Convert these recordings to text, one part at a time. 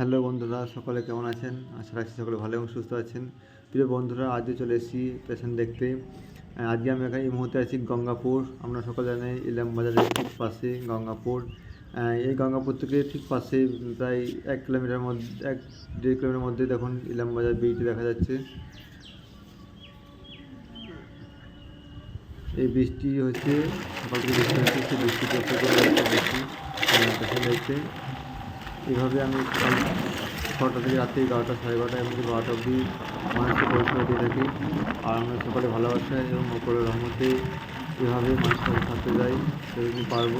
Hello বন্ধুরা, সকলে কেমন আছেন? আশা রাখছি সকলে ভালো এবং সুস্থ আছেন। প্রিয় বন্ধুরা আজকে চলে এসেছি পেশেন্ট দেখতে। আজকে আমি এখানে এই মুহূর্তে আছি গঙ্গাপুর। আমরা সকলে জানেন ইলাম বাজারের ঠিক পাশে গঙ্গাপুর। এই গঙ্গাপুর থেকে ঠিক পাশে প্রায় এক কিলোমিটার মধ্যে, এক দেড় কিলোমিটার মধ্যে দেখুন ইলাম বাজার ব্রিজটি দেখা যাচ্ছে। এই বৃষ্টি হচ্ছে সকাল থেকে বৃষ্টি হচ্ছে বৃষ্টি করে একটা বৃষ্টি পেশেন্ট দেখতে এভাবে আমি ছটা থেকে রাত্রি এগারোটা, সাড়ে এগারোটা এমনকি বারোটা অবধি মানুষকে পরিষেবা দিয়ে থাকি। আর আমরা সকালে ভালোবাসা এবং ওপরের রহমতে এভাবে মানুষের থাকতে যাই সেরকম পারব।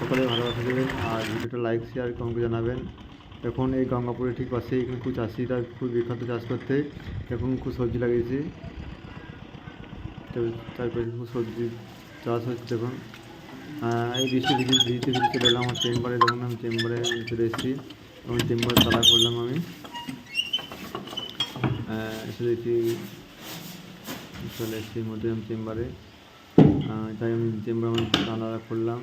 সকালে ভালোবাসা দেবেন আর ভিডিওটা লাইক শেয়ার কমেন্ট করে জানাবেন। এখন এই গঙ্গাপুরের ঠিক পাশে এখানে খুব চাষিরা খুব বিখ্যাত চাষ করতে। এখন খুব সবজি লাগিয়েছে। তারপরে খুব সবজি চাষ হচ্ছে দেখুন এই বৃষ্টি ভিজে ভিজতে এলাম, আমার চেম্বারে, দেখুন আমি চেম্বারে চলে এসেছি। এবং চেম্বারে তালা করলাম আমি। এসে দেখি চলে এসেছি মধ্যে আমি চেম্বারে তাই আমি চেম্বারে আমি তালা করলাম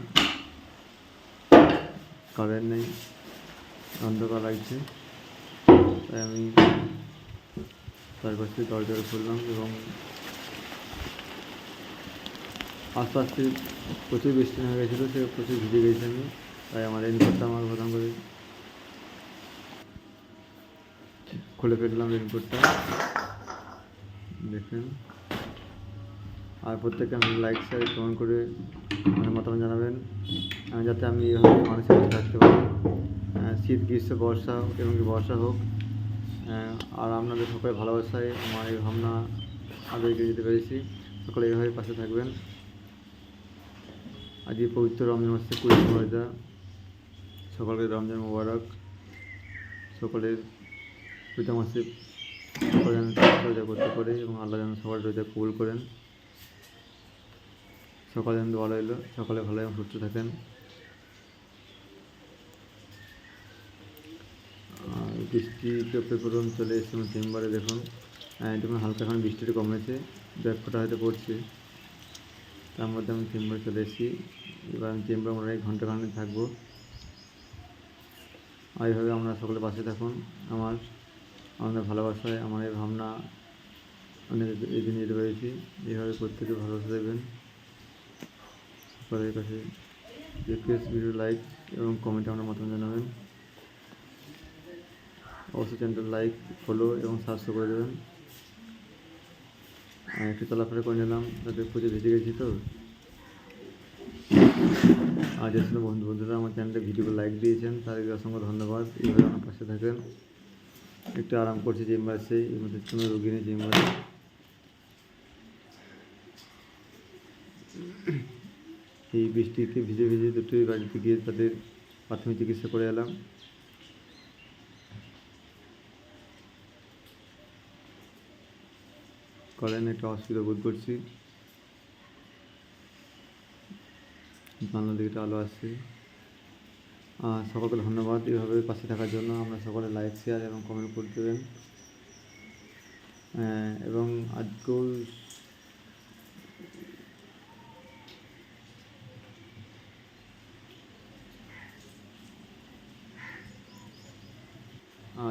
কারেন্ট নেই, অন্ধকার লাগছে। তাই আমি তারপর থেকে দরজা খুললাম এবং আস্তে প্রচুর বৃষ্টি হয়ে গেছিল, সে প্রচুর ভিজে গেছি আমি তাই আমার রেনকোটটা আমার প্রথম করে খুলে ফেললাম রেনকোটটা। দেখেন। আর প্রত্যেককে আমি লাইক শেয়ার কমেন্ট করে মানে মতামত জানাবেন। যাতে আমি এইভাবে মানুষের কাছে থাকতে পারি। শীত, গ্রীষ্ম, বর্ষা হোক এবং বর্ষা হোক। আর আপনাদের সকলের ভালোবাসায় আমার এই ভাবনা আগে এগিয়ে যেতে পেরেছি। সকলে এইভাবে পাশে থাকবেন। আজকে পবিত্র রমজান মাসে কুড়ি মর্যাদা সকলের রমজান মোবারক। সকলের পবিত্র মাসে সকলে রোজা করতে পারে এবং আল্লাহ যেন সবার রোজা কবুল করেন। সকালে যেন ভালো এলো সকালে ভালো এবং সুস্থ থাকেন। বৃষ্টি গরম চলে এসেছে আমার চেম্বারে দেখুন। দেখুন হালকা এখন বৃষ্টিটা কমেছে এক হয়তো পড়ছে। তার মধ্যে আমি চেম্বারে চলে এসেছি। এবার আমি চেম্বার মোটামুটি ঘণ্টা খানেক থাকব। আর এইভাবে আমরা সকলে পাশে থাকুন। আমার, আমাদের ভালোবাসায়, আমার এই ভাবনা অনেক এগিয়ে নিয়ে যেতে পেরেছি এইভাবে প্রত্যেকে ভালোবাসা দেবেন। সকলের কাছে রিকোয়েস্ট ভিডিও লাইক এবং কমেন্টে আমার মতামত জানাবেন। অবশ্যই চ্যানেলটা লাইক ফলো এবং সাবস্ক্রাইব করে দেবেন। একটু চলাফেরা করে নিলাম। তাদের প্রচুর ভেজে গেছি তো। যে সমস্ত বন্ধু বন্ধুরা আমার চ্যানেলে ভিডিওগুলো লাইক দিয়েছেন, তাদেরকে অসংখ্য ধন্যবাদ। এইভাবে আমার পাশে থাকেন একটু আরাম করছি চেম্বার এর মধ্যে কোনো রোগী নেই চেম্বারে এই বৃষ্টিতে ভিজে ভিজে দুটোই বাড়িতে গিয়ে তাদের প্রাথমিক চিকিৎসা করে এলাম। করেন একটা অসুবিধা বোধ করছি। জানলার দিকে আলো আসছে। সকলকে ধন্যবাদ এইভাবে পাশে থাকার জন্য। আমরা সকলে লাইক শেয়ার এবং কমেন্ট করে দেবেন। এবং আজকেও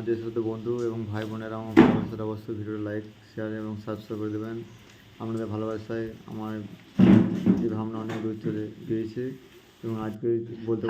যে সমস্ত বন্ধু এবং ভাই বোনেরা আমার ভালোবাসার অবশ্যই ভিডিওটা লাইক শেয়ার এবং সাবস্ক্রাইব করে দেবেন। আপনাদের ভালোবাসায়, আমার এই ভাবনা অনেক দূর চলে গিয়েছে এবং আজকে বলতে